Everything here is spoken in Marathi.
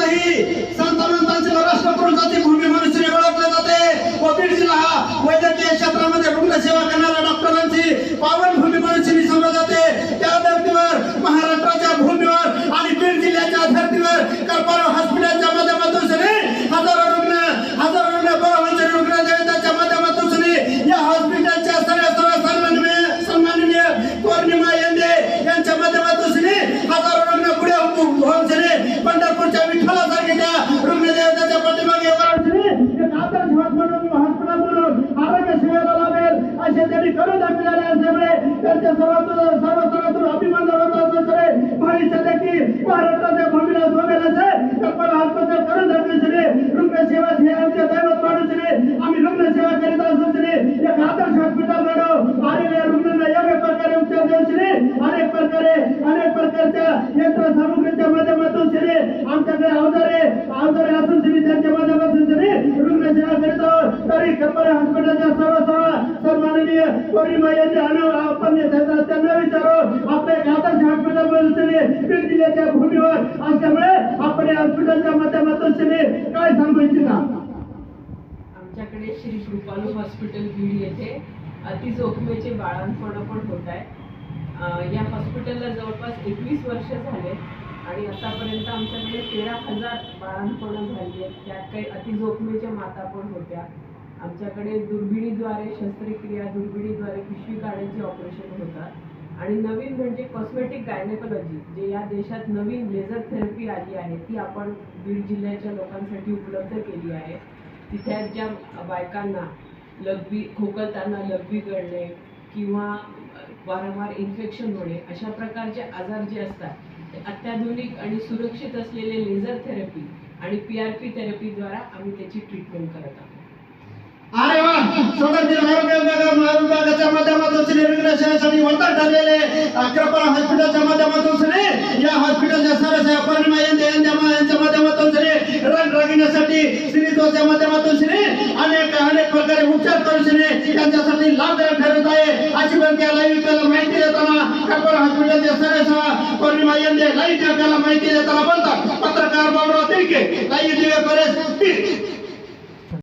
ही संतांची राष्ट्रपुरुषाची भूमी म्हणून ओळखले जाते. व बीड जिल्हा हा वैद्यकीय क्षेत्रामध्ये रुग्ण सेवा करणार त्यांच्या सर्वातून सर्व स्तरातून अभिमान होत असल्यामुळे भविष्यात देखील महाराष्ट्राच्या भूमीला सोबेल असेल कल्पना हॉस्पिटल करून दाखवले सगळे. रुग्णसेवा हे आमचे दैवत मानून सगळे. आम्ही रुग्णसेवा करीत एक आदर्श हॉस्पिटल आलेल्या रुग्णांना योग्य प्रकारे उपचार अनेक प्रकारे अनेक प्रकारच्या माध्यमातून आमच्याकडे अवजारे अवजारे असून त्यांच्या माध्यमातून सगळे रुग्णसेवा करीत आहोत तरी कल्पना हॉस्पिटलच्या सर्व सर्व कोणी माझ्या यांनी अनु आपण त्यांना विचारो आपलं एक आदर्श हॉस्पिटल बनवले सगळे बीड जिल्ह्याच्या भूमीवर असल्यामुळे आपण या हॉस्पिटलच्या माध्यमातून काय सांगू इच्छिता आमच्याकडे श्री कृपालू हॉस्पिटल बीड येथे अतिजोखमीचे बाळांपण पण होत आहे. या हॉस्पिटलला जवळपास एकवीस वर्ष झाले आणि आतापर्यंत आमच्याकडे तेरा हजार बाळंतपणं झाली आहेत. त्यात काही अतिजोखमीच्या माता पण होत्या. आमच्याकडे दुर्बिणीद्वारे शस्त्रक्रिया दुर्बिणीद्वारे पिशवी काढण्याचे ऑपरेशन होतात. आणि नवीन म्हणजे कॉस्मेटिक गायनेकोलॉजी जे या देशात नवीन लेझर थेरपी आली आहे ती आपण बीड जिल्ह्याच्या लोकांसाठी उपलब्ध केली आहे. तिथे ज्या बायकांना लघवी खोकलताना लघवी गळणे किंवा वारंवार इन्फेक्शन होणे अशा प्रकारचे आजार जे असतात ते अत्याधुनिक आणि सुरक्षित असलेले लेझर थेरपी आणि पी आर पी थेरपीद्वारा आम्ही त्याची ट्रीटमेंट करत आहोत. सदर हॉस्पिटलच्या माध्यमातून या हॉस्पिटलच्या सरस पौर्णिमा यांच्या माध्यमातून श्री रन रागण्यासाठी स्त्रीत्वाच्या श्री अनेक अनेक प्रकारे उपचार करून आहे. अशी पण त्या लाईव्ह माहिती देताना कर्पणा हॉस्पिटलच्या सरस पौर्णिमा यांनी लाईव्ह माहिती देताना